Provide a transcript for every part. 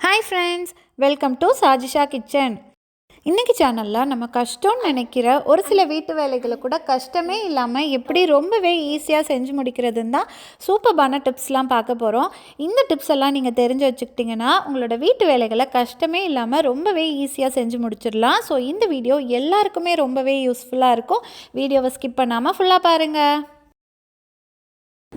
Hi friends welcome to Sajisha kitchen இன்றைக்கி சேனலில் நம்ம கஷ்டம்னு நினைக்கிற ஒரு சில வீட்டு வேலைகளை கூட கஷ்டமே இல்லாமல் எப்படி ரொம்பவே ஈஸியாக செஞ்சு முடிக்கிறதுன்னு தான் சூப்பர்பான டிப்ஸ்லாம் பார்க்க போகிறோம் இந்த டிப்ஸ் எல்லாம் நீங்கள் தெரிஞ்சு வச்சுக்கிட்டிங்கன்னா உங்களோட வீட்டு வேலைகளை கஷ்டமே இல்லாமல் ரொம்பவே ஈஸியாக செஞ்சு முடிச்சிடலாம். ஸோ இந்த வீடியோ எல்லாருக்குமே ரொம்பவே யூஸ்ஃபுல்லாக இருக்கும். வீடியோவை ஸ்கிப் பண்ணாமல் ஃபுல்லாக பாருங்கள்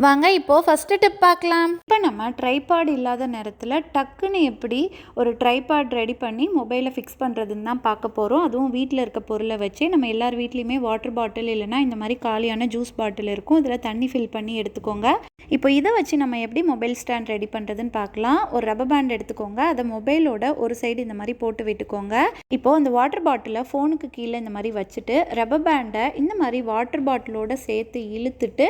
வாங்க இப்போது ஃபஸ்ட்டு டிப் பார்க்கலாம். இப்போ நம்ம ட்ரைபாட் இல்லாத நேரத்தில் டக்குன்னு எப்படி ஒரு ட்ரைபாட் ரெடி பண்ணி மொபைலை ஃபிக்ஸ் பண்ணுறதுன்னு தான் பார்க்க போகிறோம் அதுவும் வீட்டில் இருக்க பொருளை வச்சு நம்ம எல்லார் வீட்லேயுமே வாட்டர் பாட்டில் இல்லைனா இந்த மாதிரி காலியான ஜூஸ் பாட்டில் இருக்கும். இதில் தண்ணி ஃபில் பண்ணி எடுத்துக்கோங்க. இப்போ இதை வச்சு நம்ம எப்படி மொபைல் ஸ்டாண்ட் ரெடி பண்ணுறதுன்னு பார்க்கலாம். ஒரு ரப்பர் பேண்ட் எடுத்துக்கோங்க. அதை மொபைலோட ஒரு சைடு இந்த மாதிரி போட்டு விட்டுக்கோங்க. இப்போது அந்த வாட்டர் பாட்டிலை ஃபோனுக்கு கீழே இந்த மாதிரி வச்சுட்டு ரப்பர் பேண்டை இந்த மாதிரி வாட்டர் பாட்டிலோட சேர்த்து இழுத்துட்டு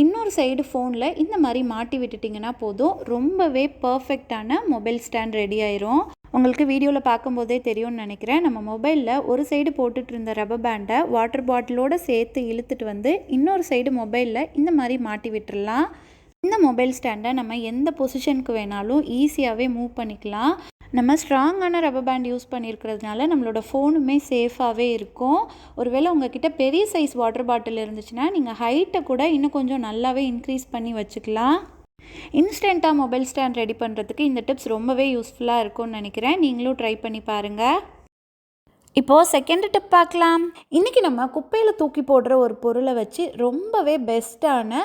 இன்னொரு சைடு ஃபோனில் இந்த மாதிரி மாட்டி விட்டுட்டிங்கன்னா போதும். ரொம்பவே பர்ஃபெக்டான மொபைல் ஸ்டாண்ட் ரெடி ஆயிரும். உங்களுக்கு வீடியோவில் பார்க்கும்போதே தெரியும்னு நினைக்கிறேன். நம்ம மொபைலில் ஒரு சைடு போட்டுட்டு இருந்த ரப்பர் பேண்டை வாட்டர் பாட்டிலோடு சேர்த்து இழுத்துட்டு வந்து இன்னொரு சைடு மொபைலில் இந்த மாதிரி மாட்டி விட்டுடலாம் இந்த மொபைல் ஸ்டாண்டை நம்ம எந்த பொசிஷனுக்கு வேணாலும் ஈஸியாகவே மூவ் பண்ணிக்கலாம். நம்ம ஸ்ட்ராங்கான ரப்பர் பேண்ட் யூஸ் பண்ணியிருக்கிறதுனால நம்மளோட ஃபோனுமே சேஃபாகவே இருக்கும். ஒருவேளை உங்ககிட்ட பெரிய சைஸ் வாட்டர் பாட்டில் இருந்துச்சுன்னா நீங்கள் ஹைட்டை கூட இன்னும் கொஞ்சம் நல்லாவே இன்க்ரீஸ் பண்ணி வச்சுக்கலாம். இன்ஸ்டண்ட்டாக மொபைல் ஸ்டாண்ட் ரெடி பண்ணுறதுக்கு இந்த டிப்ஸ் ரொம்பவே யூஸ்ஃபுல்லாக இருக்கும்னு நினைக்கிறேன். நீங்களும் ட்ரை பண்ணி பாருங்கள் இப்போது செகண்ட் டிப் பார்க்கலாம். இன்றைக்கி நம்ம குப்பையில் தூக்கி போடுற ஒரு பொருளை வச்சு ரொம்பவே பெஸ்ட்டான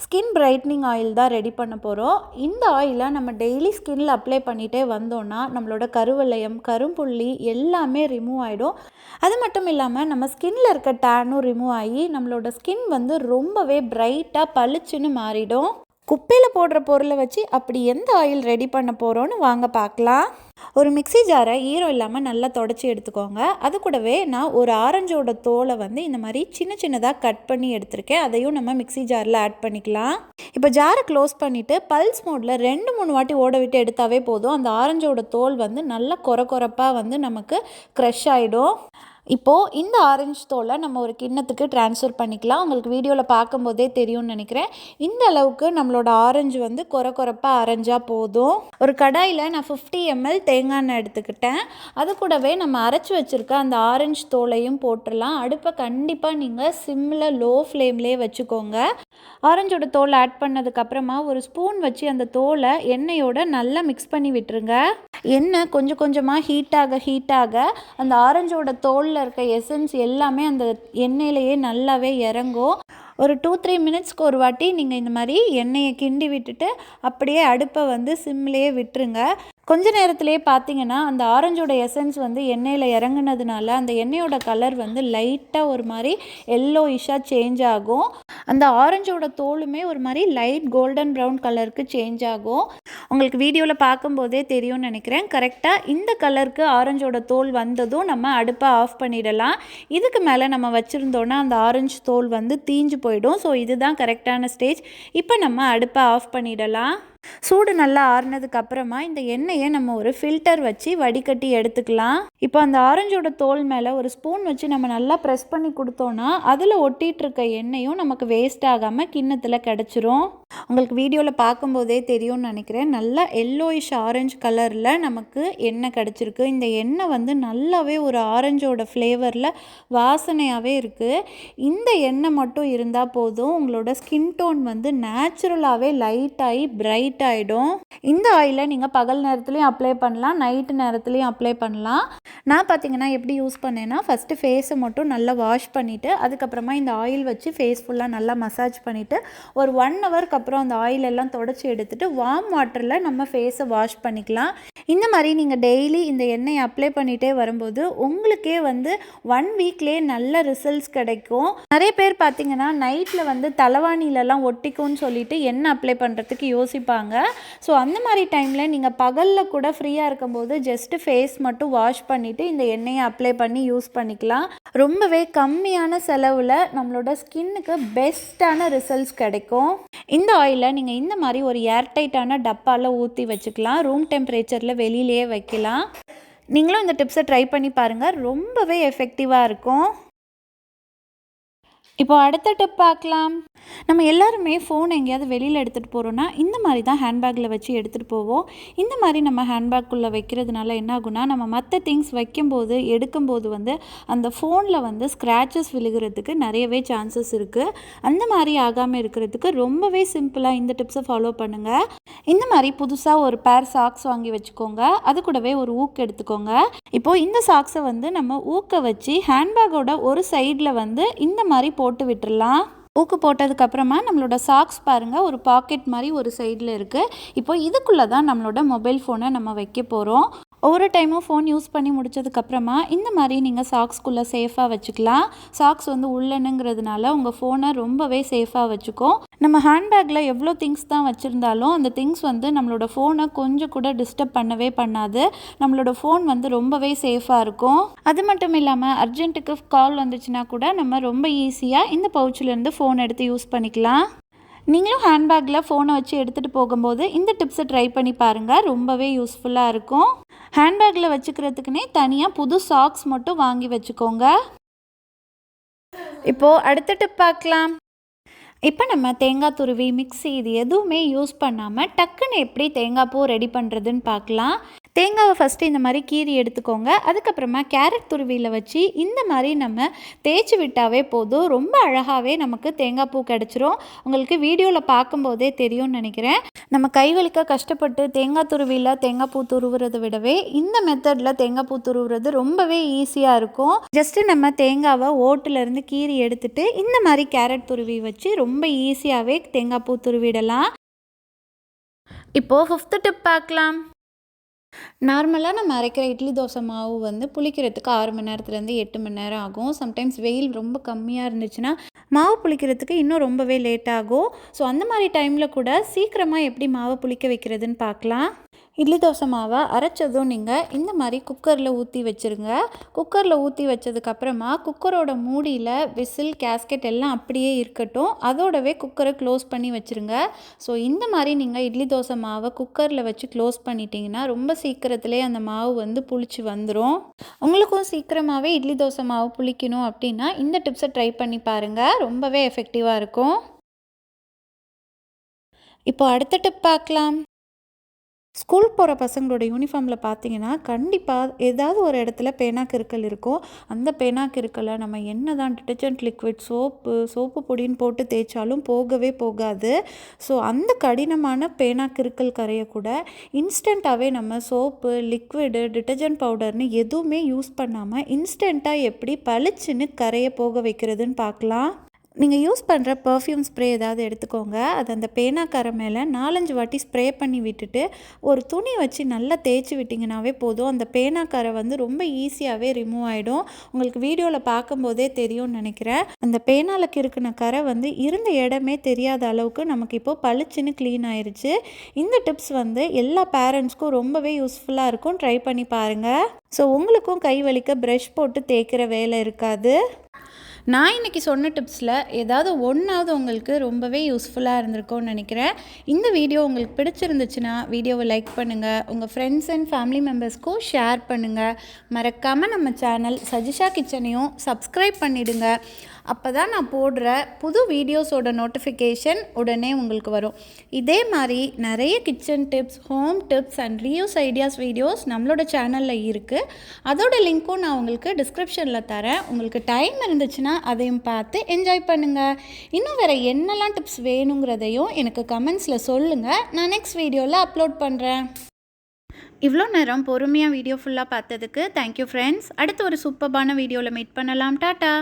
ஸ்கின் பிரைட்னிங் ஆயில் தான் ரெடி பண்ண போகிறோம் இந்த ஆயிலை நம்ம டெய்லி ஸ்கின்னில் அப்ளை பண்ணிகிட்டே வந்தோன்னா நம்மளோட கருவளையம் கரும்புள்ளி எல்லாமே ரிமூவ் ஆகிடும் அது மட்டும் இல்லாமல் நம்ம ஸ்கின்னில் இருக்க டேனும் ரிமூவ் ஆகி நம்மளோட ஸ்கின் வந்து ரொம்பவே பிரைட்டாக பளிச்சுன்னு மாறிடும். குப்பையில் போடுற பொருளை வச்சு அப்படி எந்த ஆயில் ரெடி பண்ண போகிறோன்னு வாங்க பார்க்கலாம். ஒரு மிக்சி ஜாரை ஈரம் இல்லாமல் நல்லா தொடச்சி எடுத்துக்கோங்க. அது கூடவே நான் ஒரு ஆரஞ்சோட தோலை வந்து இந்த மாதிரி சின்ன சின்னதாக கட் பண்ணி எடுத்திருக்கேன். அதையும் நம்ம மிக்சி ஜாரில் ஆட் பண்ணிக்கலாம். இப்போ ஜாரை க்ளோஸ் பண்ணிவிட்டு பல்ஸ் மோடில் ரெண்டு மூணு வாட்டி ஓட விட்டு எடுத்தாவே போதும். அந்த ஆரஞ்சோட தோல் வந்து நல்லா கொர கொரப்பாக வந்து நமக்கு க்ரஷ் ஆகிடும் இப்போது இந்த ஆரஞ்சு தோலை நம்ம ஒரு கிண்ணத்துக்கு ட்ரான்ஸ்ஃபர் பண்ணிக்கலாம். உங்களுக்கு வீடியோவில் பார்க்கும்போதே தெரியும்னு நினைக்கிறேன். இந்த அளவுக்கு நம்மளோட ஆரஞ்சு வந்து கொர குறைப்பாக அரைஞ்சால் போதும். ஒரு கடாயில் நான் ஃபிஃப்டி எம்எல் தேங்காய் எண்ணெய் எடுத்துக்கிட்டேன். அது கூடவே நம்ம அரைச்சி வச்சுருக்க அந்த ஆரஞ்சு தோலையும் போட்டுடலாம். அடுப்பை கண்டிப்பாக நீங்கள் சிம்மில் லோ ஃப்ளேம்லேயே வச்சுக்கோங்க. ஆரஞ்சோட தோலை ஆட் பண்ணதுக்கப்புறமா ஒரு ஸ்பூன் வச்சு அந்த தோலை எண்ணெயோட நல்லா மிக்ஸ் பண்ணி விட்டுருங்க. எண்ணெய் கொஞ்சம் கொஞ்சமாக ஹீட்டாக ஹீட்டாக அந்த ஆரஞ்சோட தோலில் இருக்க எசன்ஸ் எல்லாமே அந்த எண்ணெயிலேயே நல்லாவே இறங்கும். ஒரு டூ த்ரீ மினிட்ஸ்க்கு ஒரு வாட்டி நீங்கள் இந்த மாதிரி எண்ணெயை கிண்டி விட்டுட்டு அப்படியே அடுப்பை வந்து சிம்லேயே விட்டுருங்க. கொஞ்ச நேரத்திலே பார்த்தீங்கன்னா அந்த ஆரஞ்சோட எசன்ஸ் வந்து எண்ணெயில் இறங்குனதுனால அந்த எண்ணெயோட கலர் வந்து லைட்டாக ஒரு மாதிரி எல்லோ இஷாக சேஞ்ச் ஆகும். அந்த ஆரஞ்சோட தோலுமே ஒரு மாதிரி லைட் கோல்டன் ப்ரௌன் கலருக்கு சேஞ்ச் ஆகும். உங்களுக்கு வீடியோவில் பார்க்கும்போதே தெரியும்னு நினைக்கிறேன். கரெக்டாக இந்த கலருக்கு ஆரஞ்சோட தோல் வந்ததும் நம்ம அடுப்பை ஆஃப் பண்ணிடலாம். இதுக்கு மேலே நம்ம வச்சுருந்தோன்னா அந்த ஆரஞ்சு தோல் வந்து தீஞ்சு போயிடும். ஸோ இதுதான் கரெக்டான ஸ்டேஜ் இப்போ நம்ம அடுப்பை ஆஃப் பண்ணிடலாம். சூடு நல்லா ஆறுனதுக்கு அப்புறமா இந்த எண்ணெயை நம்ம ஒரு ஃபில்டர் வச்சு வடிகட்டி எடுத்துக்கலாம். இப்போ அந்த ஆரஞ்சோட தோல் மேலே ஒரு ஸ்பூன் வச்சு நம்ம நல்லா ப்ரெஸ் பண்ணி கொடுத்தோன்னா அதில் ஒட்டிகிட்டு இருக்க எண்ணெயும் நமக்கு வேஸ்ட் ஆகாமல் கிண்ணத்தில் கிடச்சிரும். உங்களுக்கு வீடியோவில் பார்க்கும்போதே தெரியும்னு நினைக்கிறேன். நல்லா எல்லோயிஷ் ஆரஞ்சு கலரில் நமக்கு எண்ணெய் கிடச்சிருக்கு. இந்த எண்ணெய் வந்து நல்லாவே ஒரு ஆரஞ்சோட ஃப்ளேவரில் வாசனையாகவே இருக்குது இந்த எண்ணெய் மட்டும் இருந்தால் போதும். உங்களோட ஸ்கின் டோன் வந்து நேச்சுரலாகவே லைட்டாகி பிரைட் லைட் ஆகிடும் இந்த ஆயிலை நீங்கள் பகல் நேரத்துலையும் அப்ளை பண்ணலாம் நைட்டு நேரத்துலையும் அப்ளை பண்ணலாம். நான் பார்த்தீங்கன்னா எப்படி யூஸ் பண்ணேன்னா ஃபஸ்ட்டு ஃபேஸை மட்டும் நல்லா வாஷ் பண்ணிவிட்டு அதுக்கப்புறமா இந்த ஆயில் வச்சு ஃபேஸ் ஃபுல்லாக நல்லா மசாஜ் பண்ணிவிட்டு ஒரு ஒன் ஹவருக்கு அப்புறம் அந்த ஆயில் எல்லாம் தொடச்சி எடுத்துகிட்டு வார்ம் வாட்டரில் நம்ம ஃபேஸை வாஷ் பண்ணிக்கலாம். இந்த மாதிரி நீங்கள் டெய்லி இந்த எண்ணெயை அப்ளை பண்ணிகிட்டே வரும்போது உங்களுக்கே வந்து ஒன் வீக்லேயே நல்ல ரிசல்ட்ஸ் கிடைக்கும். நிறைய பேர் பார்த்தீங்கன்னா நைட்டில் வந்து தலைவாணிலலாம் ஒட்டிக்கும்னு சொல்லிட்டு எண்ணெய் அப்ளை பண்ணுறதுக்கு யோசிப்பாங்க. ஸோ அந்த மாதிரி டைமில் நீங்கள் பகலில் கூட ஃப்ரீயாக இருக்கும்போது ஜஸ்ட்டு ஃபேஸ் மட்டும் வாஷ் பண்ணிவிட்டு இந்த எண்ணெயை அப்ளை பண்ணி யூஸ் பண்ணிக்கலாம். ரொம்பவே கம்மியான செலவில் நம்மளோட ஸ்கின்னுக்கு பெஸ்ட்டான ரிசல்ட்ஸ் கிடைக்கும். இந்த ஆயிலை நீங்கள் இந்த மாதிரி ஒரு ஏர்டைட்டான டப்பாவில் ஊற்றி வச்சுக்கலாம். ரூம் டெம்பரேச்சரில் வெளியிலேயே வைக்கலாம். நீங்களும் இந்த டிப்ஸை ட்ரை பண்ணி பாருங்கள் ரொம்பவே எஃபெக்டிவாக இருக்கும். இப்போ அடுத்த டிப் பார்க்கலாம். நம்ம எல்லாருமே ஃபோன் எங்கேயாவது வெளியில் எடுத்துகிட்டு போகிறோன்னா இந்த மாதிரி தான் ஹேண்ட்பேக்கில் வச்சு எடுத்துகிட்டு போவோம். இந்த மாதிரி நம்ம ஹேண்ட்பேக்குள்ளே வைக்கிறதுனால என்ன ஆகுனா நம்ம மற்ற திங்ஸ் வைக்கும்போது எடுக்கும்போது வந்து அந்த ஃபோனில் வந்து ஸ்க்ராச்சஸ் விழுகிறதுக்கு நிறையவே சான்சஸ் இருக்குது அந்த மாதிரி ஆகாமல் இருக்கிறதுக்கு ரொம்பவே சிம்பிளாக இந்த டிப்ஸை ஃபாலோ பண்ணுங்கள் இந்த மாதிரி புதுசாக ஒரு பேர் சாக்ஸ் வாங்கி வச்சுக்கோங்க. அது கூடவே ஒரு ஊக்கு எடுத்துக்கோங்க. இப்போது இந்த சாக்ஸை வந்து நம்ம ஊக்க வச்சு ஹேண்ட்பேக்கோட ஒரு சைடில் வந்து இந்த மாதிரி போட்டு போட்டு விட்டுடலாம் ஊக்கு போட்டதுக்கப்புறமா நம்மளோட சாக்ஸ் பாருங்கள் ஒரு பாக்கெட் மாதிரி ஒரு சைடில் இருக்குது இப்போ இதுக்குள்ளே தான் நம்மளோட மொபைல் ஃபோனை நம்ம வைக்க போகிறோம் ஒவ்வொரு டைமும் ஃபோன் யூஸ் பண்ணி முடிச்சதுக்கப்புறமா இந்த மாதிரி நீங்கள் சாக்ஸ்குள்ளே சேஃபாக வச்சுக்கலாம். சாக்ஸ் வந்து உள்ளனுங்கிறதுனால உங்கள் ஃபோனை ரொம்பவே சேஃபாக வச்சுக்கும். நம்ம ஹேண்ட்பேக்கில் எவ்வளோ திங்ஸ் தான் வச்சுருந்தாலும் அந்த திங்ஸ் வந்து நம்மளோட ஃபோனை கொஞ்சம் கூட டிஸ்டர்ப் பண்ணவே பண்ணாது. நம்மளோட ஃபோன் வந்து ரொம்பவே சேஃபாக இருக்கும். அது மட்டும் இல்லாமல் அர்ஜென்ட்டுக்கு கால் வந்துச்சுன்னா கூட நம்ம ரொம்ப ஈஸியாக இந்த பவுச்சிலேருந்து ஃபோன் எடுத்து யூஸ் பண்ணிக்கலாம். நீங்களும் ஹேண்ட்பேக்கில் ஃபோனை வச்சு எடுத்துகிட்டு போகும்போது இந்த டிப்ஸை ட்ரை பண்ணி பாருங்கள் ரொம்பவே யூஸ்ஃபுல்லாக இருக்கும். ஹேண்ட்பேக்கில் வச்சுக்கிறதுக்குனே தனியாக புது சாக்ஸ் மட்டும் வாங்கி வச்சுக்கோங்க. இப்போது அடுத்த டிப் பார்க்கலாம். இப்போ நம்ம தேங்காய் துருவி மிக்ஸி இது எதுவுமே யூஸ் பண்ணாமல் டக்குன்னு எப்படி தேங்காய் பூ ரெடி பண்ணுறதுன்னு பார்க்கலாம். தேங்காவை ஃபஸ்ட்டு இந்த மாதிரி கீறி எடுத்துக்கோங்க. அதுக்கப்புறமா கேரட் துருவியில் வச்சு இந்த மாதிரி நம்ம தேய்ச்சி விட்டாவே போதும். ரொம்ப அழகாகவே நமக்கு தேங்காய் பூ கிடச்சிரும். உங்களுக்கு வீடியோவில் பார்க்கும்போதே தெரியும்னு நினைக்கிறேன். நம்ம கைவலிக்க கஷ்டப்பட்டு தேங்காய் துருவியில் தேங்காய் பூ துருவுறதை விடவே இந்த மெத்தடில் தேங்காய் பூ துருவுறது ரொம்பவே ஈஸியாக இருக்கும். ஜஸ்ட்டு நம்ம தேங்காவை ஓட்டுலேருந்து கீறி எடுத்துட்டு இந்த மாதிரி கேரட் துருவி வச்சு ரொம்ப ஈஸியாகவே தேங்காய் பூ துருவிடலாம். இப்போது ஃபிஃப்த்து டிப் பார்க்கலாம். நார்மலாக நம்ம அரைக்கிற இட்லி தோசை மாவு வந்து புளிக்கிறதுக்கு ஆறு மணி நேரத்துலேருந்து எட்டு மணி நேரம் ஆகும். சம்டைம்ஸ் வெயில் ரொம்ப கம்மியாக இருந்துச்சுன்னா மாவு புளிக்கிறதுக்கு இன்னும் ரொம்பவே லேட் ஆகும். ஸோ அந்த மாதிரி டைமில் கூட சீக்கிரமாக எப்படி மாவை புளிக்க வைக்கிறதுன்னு பார்க்கலாம். இட்லி தோசை மாவை அரைச்சதும் நீங்கள் இந்த மாதிரி குக்கரில் ஊற்றி வச்சுருங்க. குக்கரில் ஊற்றி வச்சதுக்கப்புறமா குக்கரோட மூடியில் விசில் கேஸ்கெட் எல்லாம் அப்படியே இருக்கட்டும். அதோடவே குக்கரை க்ளோஸ் பண்ணி வச்சுருங்க. ஸோ இந்த மாதிரி நீங்கள் இட்லி தோசை மாவை குக்கரில் வச்சு க்ளோஸ் பண்ணிட்டீங்கன்னா ரொம்ப சீக்கிரத்திலே அந்த மாவு வந்து புளிச்சு வந்துடும் உங்களுக்கும் சீக்கிரமாகவே இட்லி தோசை மாவு புளிக்கணும் அப்படின்னா இந்த டிப்ஸை ட்ரை பண்ணி பாருங்கள் ரொம்பவே எஃபெக்டிவாக இருக்கும். இப்போ அடுத்த டிப் பார்க்கலாம். ஸ்கூல் போகிற பசங்களோட யூனிஃபார்மில் பார்த்தீங்கன்னா கண்டிப்பாக ஏதாவது ஒரு இடத்துல பேனா கிருக்கல் இருக்கும். அந்த பேனா கிருக்கலை நம்ம என்ன தான் டிட்டர்ஜென்ட் லிக்விட் சோப்பு சோப்பு பொடின்னு போட்டு தேய்ச்சாலும் போகவே போகாது. ஸோ அந்த கடினமான பேனா கிருக்கல் கரையை கூட இன்ஸ்டண்ட்டாகவே நம்ம சோப்பு லிக்விடு டிட்டர்ஜென்ட் பவுடர்னு எதுவுமே யூஸ் பண்ணாமல் இன்ஸ்டண்ட்டாக எப்படி பளிச்சுன்னு கரையை போக வைக்கிறதுன்னு பார்க்கலாம் நீங்கள் யூஸ் பண்ணுற பர்ஃப்யூம் ஸ்ப்ரே ஏதாவது எடுத்துக்கோங்க. அது அந்த பேனாக்கார மேலே நாலஞ்சு வாட்டி ஸ்ப்ரே பண்ணி விட்டுட்டு ஒரு துணி வச்சு நல்லா தேய்ச்சி விட்டிங்கனாவே போதும். அந்த பேனாக்காரை வந்து ரொம்ப ஈஸியாகவே ரிமூவ் ஆகிடும் உங்களுக்கு வீடியோவில் பார்க்கும்போதே தெரியும்னு நினைக்கிறேன். அந்த பேனாவில் கிறுக்கின கரை வந்து இருந்த இடமே தெரியாத அளவுக்கு நமக்கு இப்போது பளிச்சுன்னு க்ளீன் ஆயிடுச்சு இந்த டிப்ஸ் வந்து எல்லா பேரண்ட்ஸ்க்கும் ரொம்பவே யூஸ்ஃபுல்லாக இருக்கும். ட்ரை பண்ணி பாருங்கள் ஸோ உங்களுக்கும் கை வலிக்க ப்ரஷ் போட்டு தேய்க்கிற வேலை இருக்காது. நான் இன்றைக்கி சொன்ன டிப்ஸில் ஏதாவது ஒன்றாவது உங்களுக்கு ரொம்பவே யூஸ்ஃபுல்லாக இருந்திருக்கும்னு நினைக்கிறேன். இந்த வீடியோ உங்களுக்கு பிடிச்சிருந்துச்சுன்னா வீடியோவை லைக் பண்ணுங்கள் உங்கள் ஃப்ரெண்ட்ஸ் அண்ட் ஃபேமிலி மெம்பர்ஸ்க்கும் ஷேர் பண்ணுங்கள் மறக்காமல் நம்ம சேனல் சஜிஷா கிச்சனையும் சப்ஸ்கிரைப் பண்ணிவிடுங்க அப்போ தான் நான் போடுற புது வீடியோஸோட நோட்டிஃபிகேஷன் உடனே உங்களுக்கு வரும். இதே மாதிரி நிறைய kitchen tips home tips and reuse ideas videos நம்மளோட சேனலில் இருக்குது அதோட லிங்க்கும் நான் உங்களுக்கு டிஸ்கிரிப்ஷனில் தரேன். உங்களுக்கு டைம் இருந்துச்சுன்னா அதையும் பார்த்து என்ஜாய் பண்ணுங்கள் இன்னும் வேறு என்னெல்லாம் டிப்ஸ் வேணுங்கிறதையும் எனக்கு கமெண்ட்ஸில் சொல்லுங்கள் நான் நெக்ஸ்ட் வீடியோவில் அப்லோட் பண்ணுறேன் இவ்வளோ நேரம் பொறுமையாக வீடியோ ஃபுல்லாக பார்த்ததுக்கு தேங்க்யூ ஃப்ரெண்ட்ஸ் அடுத்து ஒரு சூப்பர்பான வீடியோவில் மீட் பண்ணலாம். டாட்டா!